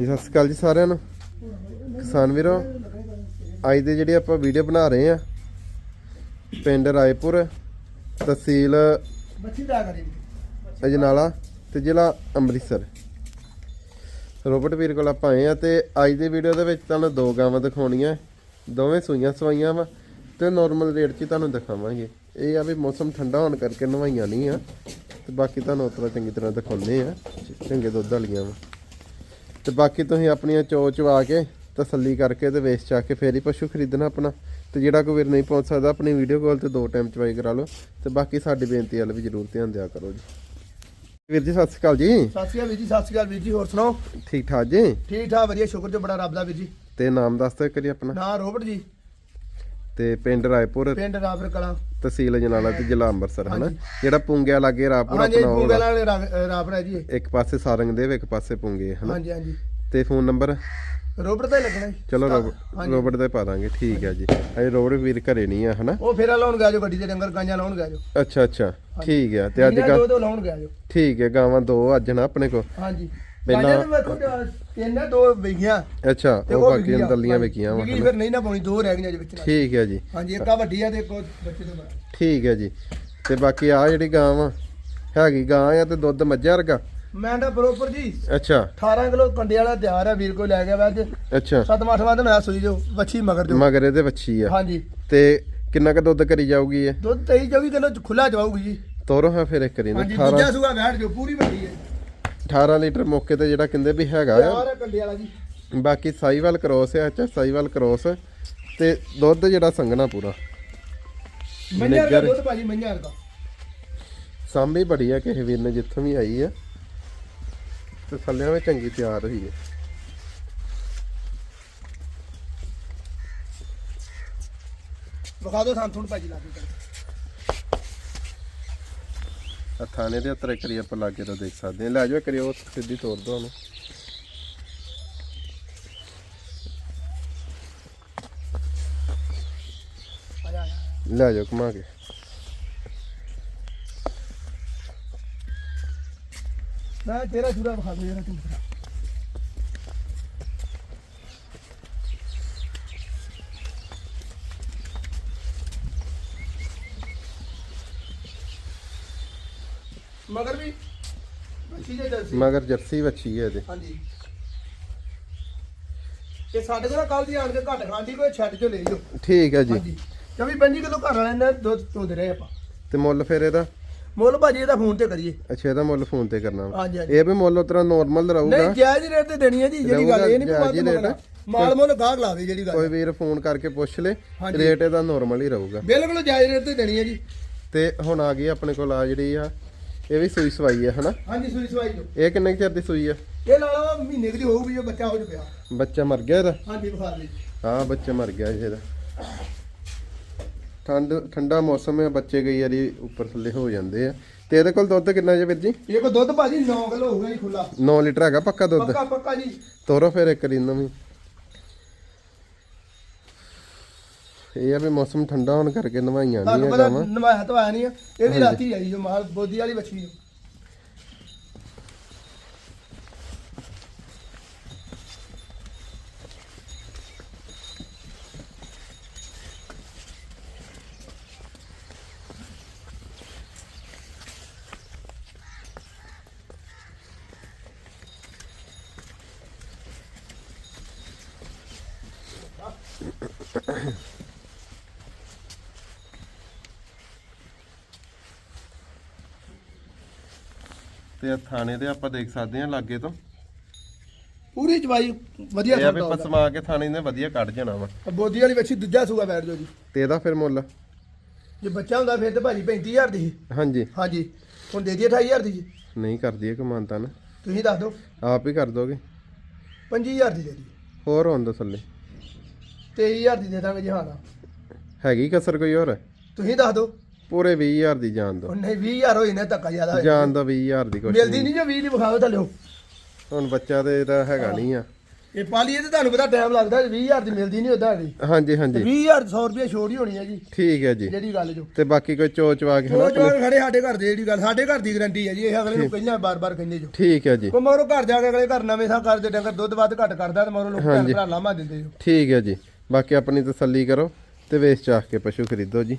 ਜੀ, ਸਤਿ ਸ਼੍ਰੀ ਅਕਾਲ ਜੀ ਸਾਰਿਆਂ ਨੂੰ। ਕਿਸਾਨ ਵੀਰੋ, ਅੱਜ ਦੇ ਜਿਹੜੀ ਆਪਾਂ ਵੀਡੀਓ ਬਣਾ ਰਹੇ ਆ ਪਿੰਡ ਰਾਏਪੁਰ, ਤਹਿਸੀਲ ਅਜਨਾਲਾ ਤੇ ਜ਼ਿਲ੍ਹਾ ਅੰਮ੍ਰਿਤਸਰ। ਰੋਬਰਟ ਵੀਰ ਕੋਲ ਆਪਾਂ ਆਏ ਆ ਤੇ ਅੱਜ ਦੀ ਵੀਡੀਓ ਦੇ ਵਿੱਚ ਤੁਹਾਨੂੰ ਦੋ ਗਾਵਾਂ ਦਿਖਾਉਣੀਆਂ। ਦੋਵੇਂ ਸੂਈਆਂ ਸਵਾਈਆਂ ਵਾ ਤੇ ਨਾਰਮਲ ਰੇਟ 'ਚ ਤੁਹਾਨੂੰ ਦਿਖਾਵਾਂਗੇ। ਇਹ ਆ ਵੀ ਮੌਸਮ ਠੰਡਾ ਹੋਣ ਕਰਕੇ ਨਵਾਈਆਂ ਨਹੀਂ ਆ। ਤੇ ਬਾਕੀ ਤੁਹਾਨੂੰ ਉਤਰਾ ਚੰਗੀ ਤਰ੍ਹਾਂ ਦਿਖਾਉਂਦੇ ਆ ਚੰਗੇ ਦੁੱਧ ਵਾਲੀਆਂ ਵਾ। ਤੇ ਬਾਕੀ ਤੁਸੀਂ ਆਪਣੀਆਂ ਚੋ ਚਵਾ ਕੇ ਤਸੱਲੀ ਕਰਕੇ ਤੇ ਵੇਚ ਚਾ ਕੇ ਫੇਰ ਹੀ ਪਸ਼ੂ ਖਰੀਦਣਾ ਆਪਣਾ। ਤੇ ਜਿਹੜਾ ਕੋਈ ਵੀਰ ਨਹੀਂ ਪਹੁੰਚ ਸਕਦਾ ਆਪਣੀ ਵੀਡੀਓ ਕਾਲ ਤੇ ਦੋ ਟਾਈਮ ਚਵਾਈ ਕਰਾ ਲਓ। ਤੇ ਬਾਕੀ ਸਾਡੀ ਬੇਨਤੀ ਵੱਲ ਵੀ ਜ਼ਰੂਰ ਧਿਆਨ ਦਿਆ ਕਰੋ ਜੀ। ਵੀਰ ਜੀ ਸਤਿ ਸ਼੍ਰੀ ਅਕਾਲ ਜੀ। ਸਤਿ ਸ਼੍ਰੀ ਅਕਾਲ ਵੀਰ ਜੀ ਸਤਿ ਸ਼੍ਰੀ ਅਕਾਲ ਵੀਰ ਜੀ ਹੋਰ ਸੁਣਾਓ? ਠੀਕ ਠਾਕ ਜੀ? ਠੀਕ ਠਾਕ ਵਧੀਆ ਸ਼ੁਕਰ ਜੋ ਬੜਾ ਰੱਬ ਦਾ ਵੀਰ ਜੀ। ਤੇ ਨਾਮ ਦੱਸ ਦਿਓ ਕਰੀ ਆਪਣਾ। ਨਾਂ ਰੋਬਟ ਜੀ। ਤੇ ਪਿੰਡ ਰਾਏਪੁਰ ਪਿੰਡ ਰਾਵਰ ਕਲਾਂ। ਤਹਿਸੀਲ ਜਨਾਲਾ ਤੇ ਜ਼ਿਲ੍ਹਾ ਅੰਮ੍ਰਿਤਸਰ ਹਨਾ। ਜਿਹੜਾ ਪੁੰਗਿਆ ਲਾਗੇ ਰਾਪੁਰ ਹਾਂਜੀ ਆਪਣਾ ਵਾਲਾ। ਰਾਵਰ ਹੈ ਜੀ। ਇਹ। ਇੱਕ ਪਾਸੇ ਸਾਰੰਗ ਦੇ ਇੱਕ ਪਾਸੇ ਪੁੰਗੇ ਹਨਾ? ਹਾਂਜੀ ਹਾਂਜੀ। ਤੇ ਫੋਨ ਨੰਬਰ? ਰੋਬਟ ਦਾ ਹੀ ਲੱਗਣਾ ਜੀ। ਚਲੋ ਰੋਬਟ ਹਾਂਜੀ। ਰੋਬਟ ਦੇ ਪਾ ਦਾਂਗੇ ਠੀਕ ਹੈ ਜੀ। ਅਜੇ ਰੋਬਟ ਵੀਰ ਘਰੇ ਨਹੀਂ ਆ ਹਨਾ? ਉਹ ਫੇਰਾ ਲਾਉਣ ਗਿਆ ਜੋ ਗੱਡੀ ਦੇ ਡੰਗਰ ਗਾਂਜਾਂ ਲਾਉਣ ਗਿਆ ਜੋ। ਅੱਛਾ ਅੱਛਾ। ਠੀਕ ਹੈ ਤੇ ਅੱਜ ਕੱਲ ਦੋ ਦੋ ਲਾਉਣ ਗਿਆ ਜੋ। ਠੀਕ ਹੈ ਗਾਵਾਂ ਦੋ ਅੱਜ ਨਾ ਆਪਣੇ ਕੋ ਹਾਂਜੀ। ਪਹਿਲਾਂ- ਜੋ ਤਿੰਨ ਦੋ ਵਿਗੀਆਂ ਅੱਛਾ ਤੇ ਉਹ ਬਾਕੀ ਹਾਂਜੀ। ਵੇਖੀਆਂ ਵਾ ਹਨਾ। ਫਿਰ ਨਹੀਂ ਨਾ ਪਾਉਣੀ ਦੋ ਰਹਿ ਗਈਆਂ ਜੇ ਵਿੱਚ ਨਾਲ। ਠੀਕ ਹੈ ਜੀ। ਹਾਂਜੀ ਇੱਕ ਆ ਵੱਡੀ ਆ ਤੇ ਇੱਕ ਉਹ ਬੱਚੇ ਤੋਂ ਬੜਾ ਠੀਕ ਹੈ ਜੀ। ਤੇ ਬਾਕੀ ਆ ਜਿਹੜੀ ਗਾਂ ਵਾ ਹੈਗੀ ਗਾਂ ਆ ਤੇ ਦੁੱਧ ਮੱਝਾਂ ਵਰਗਾ? ਮੈਂ ਤਾਂ ਬਰੋਬਰ ਜੀ ਅੱਛਾ। 18 ਕਿਲੋ ਕੰਡੇ ਵਾਲਾ ਤਿਆਰ ਆ ਵੀਰ ਕੋਈ ਲੈ ਗਿਆ ਵਾ ਅੱਜ ਅੱਛਾ ਸੱਤਵਾਂ ਅੱਠਵਾਂ ਦਿਨ ਹੋਇਆ ਸੂਈ ਜੋ ਵੱਛੀ ਮਗਰ ਜੋ ਮਗਰ ਇਹਦੇ ਵੱਛੀ ਆ। ਹਾਂਜੀ। ਤੇ ਕਿੰਨਾ ਕ ਦੁੱਧ ਕਰੀ ਜਾਊਗੀ ਇਹ? ਦੁੱਧ 23 24 ਕਿਲੋ ਖੁੱਲਾ ਜਾਊਗੀ ਜੀ। ਤੋਰੋ ਹਾਂ ਫਿਰ ਇੱਕ ਕਰੀ ਨਾ ਹਾਂਜੀ 18 ਦੂਜਾ ਸੂਆ ਬੈਠ ਜੋ ਪੂਰੀ ਵੱਡੀ ਹੈ। 18 ਲੀਟਰ ਮੌਕੇ ਤੇ ਜਿਹੜਾ ਕਹਿੰਦੇ ਵੀ ਹੈਗਾ ਆ। ਤਿਆਰ ਆ ਕੰਡੇ ਵਾਲਾ ਜੀ। ਬਾਕੀ ਸਾਈਵਾਲ ਕ੍ਰੋਸ ਆ ਅੱਛਾ ਸਾਈਵਾਲ ਕ੍ਰੋਸ। ਤੇ ਦੁੱਧ ਜਿਹੜਾ ਸੰਘਣਾ ਪੂਰਾ। ਮੰਝਾਰ ਦਾ ਨਿੱਗਰ। ਦੁੱਧ ਭਾਜੀ ਮੰਝਾਰ ਦਾ। ਸਾਂਭੀ ਬੜੀ ਆ ਕਿਸੇ ਵੀਰ ਨੇ ਜਿੱਥੋਂ ਵੀ ਆਈ ਆ। ਤੇ ਥੱਲਿਆਂ ਵਿੱਚ ਚੰਗੀ ਤਿਆਰ ਹੋਈ ਹੈ ਵਿਖਾ ਦਿਓ ਸਾਨੂੰ ਭਾਜੀ ਲਾ ਕੇ। ਆ ਥਾਣੇ ਦੇ ਉੱਤਰ ਕਰੀ ਆਪਾਂ ਲਾਗੇ ਤੋਂ ਦੇਖ ਸਕਦੇ ਹਾਂ। ਲੈ ਜਾਓ ਕਰਿਓ ਸਿੱਧੀ ਤੋੜ ਦੋ ਉਹਨੂੰ। ਲੈ ਜਾਓ, ਘੁਮਾ ਕੇ। ਮੈਂ ਤੇਰਾ ਜੂਰਾ ਵਿਖਾ ਦਿਓ ਜਰਾ ਤੂੰ ਮਗਰ ਵੀ ਬੱਚੀ ਦੇ ਜਲਸੀ ਮਗਰ ਜਰਸੀ ਵੱਛੀ ਹੈ ਇਹਦੇ। ਹਾਂਜੀ। ਇਹ ਸਾਡੇ ਕੋਲ ਕੱਲ ਦੀ ਆਣ ਕੇ ਘੱਟ ਖਾਂਦੀ ਕੋਈ ਛੱਡ ਕੇ ਲੈ ਜਾਓ। ਠੀਕ ਹੈ ਜੀ। ਹਾਂਜੀ। 24 25 ਕਿਲੋ ਘਰ ਵਾਲਿਆਂ ਨੇ ਦੁੱਧ ਚੋਂਦੇ ਰਹੇ ਆਪਾਂ। ਤੇ ਮੁੱਲ ਫਿਰ ਇਹਦਾ? ਮੁੱਲ ਭਾਜੀ ਇਹਦਾ ਫੋਨ ਤੇ ਕਰੀਏ। ਅੱਛਾ ਇਹਦਾ ਮੁੱਲ ਫੋਨ ਤੇ ਕਰਨਾ। ਵਾ। ਹਾਂਜੀ ਹਾਂਜੀ। ਇਹ ਵੀ ਮੁੱਲ ਉਤਰਾ ਨਾਰਮਲ ਰਹੂਗਾ? ਨਹੀਂ ਜਾਇਜ਼ ਰੇਟ ਤੇ ਦੇਣੀ ਹੈ ਜੀ ਜਿਹੜੀ ਗੱਲ ਇਹ ਨਹੀਂ ਜਾਇਜ਼ ਵੱਧ ਰੇਟ। ਮੰਗਣਾ ਮਾਲ ਮੁੱਲ ਗਾਹਕ ਲਾਵੇ ਜਿਹੜੀ ਗੱਲ ਕੋਈ ਵੀਰ ਫੋਨ ਕਰਕੇ ਪੁੱਛ ਲੇ ਹਾਂਜੀ। ਰੇਟ ਇਹਦਾ ਨਾਰਮਲ ਹੀ ਰਹੂਗਾ। ਬਿਲਕੁਲ ਜਾਇਜ਼ ਰੇਟ ਤੇ ਦੇਣੀ ਹੈ ਜੀ। ਤੇ ਹੁਣ ਆ ਗਈ ਆਪਣੇ ਕੋਲ ਆ ਜਿਹੜੀ ਆ ਇਹ ਵੀ ਸੂਈ ਸਵਾਈ ਹੈ ਹਨਾ? ਹਾਂਜੀ ਸੂਈ ਸਵਾਈ ਜੋ। ਇਹ ਕਿੰਨੇ ਕੁ ਚਿਰ ਦੀ ਸੂਈ ਆ? ਇਹ ਲਾ ਲਾ ਮਹੀਨੇ ਕੁ ਦੀ ਹੋਊਗੀ ਜੋ ਬੱਚਾ ਹੋ ਪਿਆ ਬੱਚਾ ਮਰ ਗਿਆ ਇਹਦਾ? ਹਾਂਜੀ ਵਿਖਾ ਦੇ ਹਾਂ ਬੱਚਾ ਮਰ ਗਿਆ ਜੀ ਇਹਦਾ। ਠੰਡ ਠੰਡਾ ਮੌਸਮ ਹੈ ਬੱਚੇ ਕਈ ਵਾਰੀ ਉੱਪਰ ਥੱਲੇ ਹੋ ਜਾਂਦੇ ਆ। ਤੇ ਇਹਦੇ ਕੋਲ ਦੁੱਧ ਕਿੰਨਾ ਜੇ ਵੀਰ ਜੀ? ਇਹ ਕੋ ਦੁੱਧ ਭਾਜੀ 9 ਕਿਲੋ ਹੋਊਗਾ ਜੀ ਖੁੱਲਾ 9 ਲੀਟਰ ਹੈਗਾ ਪੱਕਾ ਦੁੱਧ? ਪੱਕਾ ਪੱਕਾ ਜੀ। ਤੋਰੋ ਫਿਰ ਇੱਕ ਰਿੰਨ ਵੀ। ਇਹ ਆ ਵੀ ਮੌਸਮ ਠੰਡਾ ਹੋਣ ਕਰਕੇ ਨਵਾਈਆਂ ਤੁਹਾਨੂੰ ਨਹੀਂ ਪਤਾ ਹੈਗਾ ਨਵਾਇਆ ਤਾਂ ਆਇਆ ਨਹੀਂ ਆ ਇਹ ਵੀ ਰਾਤੀ ਆਈ ਜੋ ਮਾਲ ਬੋਦੀ ਵਾਲੀ ਬੱਚੀ ਤੇ ਇਹ ਥਾਣੇ ਤੇ ਆਪਾਂ ਦੇਖ ਸਕਦੇ ਹਾਂ ਲਾਗੇ ਤੋਂ। ਪੂਰੀ ਜਵਾਈ ਵਧੀਆ ਇਹ ਆ ਵੀ ਪਸਮਾ ਕੇ ਥਾਣੇ ਨੇ ਵਧੀਆ ਕੱਢ ਜਾਣਾ ਵਾ। ਬੋਦੀ ਵਾਲੀ ਬੱਚੀ ਦੂਜਾ ਸੂਆ ਬੈਠ ਜਾਓ ਜੀ। ਤੇ ਇਹਦਾ ਫਿਰ ਮੁੱਲ? ਜੇ ਬੱਚਾ ਹੁੰਦਾ ਫਿਰ ਤੇ ਭਾਜੀ 35000 ਦੀ ਸੀ। ਹਾਂਜੀ। ਹਾਂਜੀ। ਹੁਣ ਦੇ ਦਈਏ 28000 ਦੀ ਜੀ। ਨਹੀਂ ਕਰਦੀ ਇਹ ਕਮਾਨਤਾ ਨਾ। ਤੁਸੀਂ ਦੱਸ ਦਿਓ। ਆਪ ਹੀ ਕਰ ਦੋਗੇ। 25000 ਦੀ ਦੇ ਦਈਏ। ਹੋਰ ਹੋਣ ਦੋ ਥੱਲੇ। 23000 ਦੀ ਦੇ ਦਾਂਗੇ ਜੀ ਹਾਂ ਨਾ ਹੈਗੀ ਕਸਰ ਕੋਈ ਹੋਰ? ਤੁਸੀਂ ਦੱਸ ਦਿਓ। ਪੂਰੇ 20000 ਦੀ ਜਾਨ ਦੋ। ਉਹ ਨਹੀਂ 20000 ਹੋਈ ਨਾ ਧੱਕਾ ਜ਼ਿਆਦਾ ਹੋਇਆ। ਜਾਨ ਦਾ 20000 ਦੀ ਕੁਛ ਮਿਲਦੀ ਨਹੀਂ। ਜੋ 20 ਦੀ ਵਿਖਾਓ ਥੱਲਿਓ ਹੁਣ ਬੱਚਾ ਤੇ ਇਹਦਾ ਹੈਗਾ ਨਹੀਂ ਆ। ਇਹ ਪਾਲੀ ਇਹ ਤੇ ਤੁਹਾਨੂੰ ਪਤਾ ਟਾਈਮ ਲੱਗਦਾ 20000 ਦੀ ਮਿਲਦੀ ਨਹੀਂ ਉਦਾਂ ਦੀ। ਹਾਂਜੀ ਹਾਂਜੀ। 20000 100 ਰੁਪਏ ਛੋੜ ਹੀ ਹੋਣੀ ਹੈ ਜੀ ਠੀਕ ਹੈ ਜੀ। ਜਿਹੜੀ ਗੱਲ ਜੋ। ਤੇ ਬਾਕੀ ਕੋਈ ਚੋਚ ਵਾ ਕੇ ਹਨਾ ਜੋ ਖੜੇ ਸਾਡੇ ਘਰ ਦੇ ਜਿਹੜੀ ਗੱਲ ਸਾਡੇ ਘਰ ਦੀ ਗਰੰਟੀ ਹੈ ਜੀ ਇਹ ਅਗਲੇ ਨੂੰ ਕਹਿੰਦਾ ਬਾਰ-ਬਾਰ ਕਹਿੰਦੇ ਜੋ। ਠੀਕ ਹੈ ਜੀ। ਕੋ ਮੋਰੋ ਘਰ ਜਾ ਕੇ ਅਗਲੇ ਘਰ ਨਵੇਂ ਥਾਂ ਕਰਦੇ ਡੰਗਰ ਦੁੱਧ ਵੱਧ ਘੱਟ ਕਰਦਾ ਤੇ ਮੋਰੋ ਲੋਕ ਭਰਾ ਲਾਮਾ ਦਿੰਦੇ ਜੋ। ਠੀਕ ਹੈ ਜੀ। ਬਾਕੀ ਆਪਣੀ ਤਸੱਲੀ ਕਰੋ ਤੇ ਵੇਚ ਚਾਹ ਕੇ ਪਸ਼ੂ ਖਰੀਦੋ ਜੀ।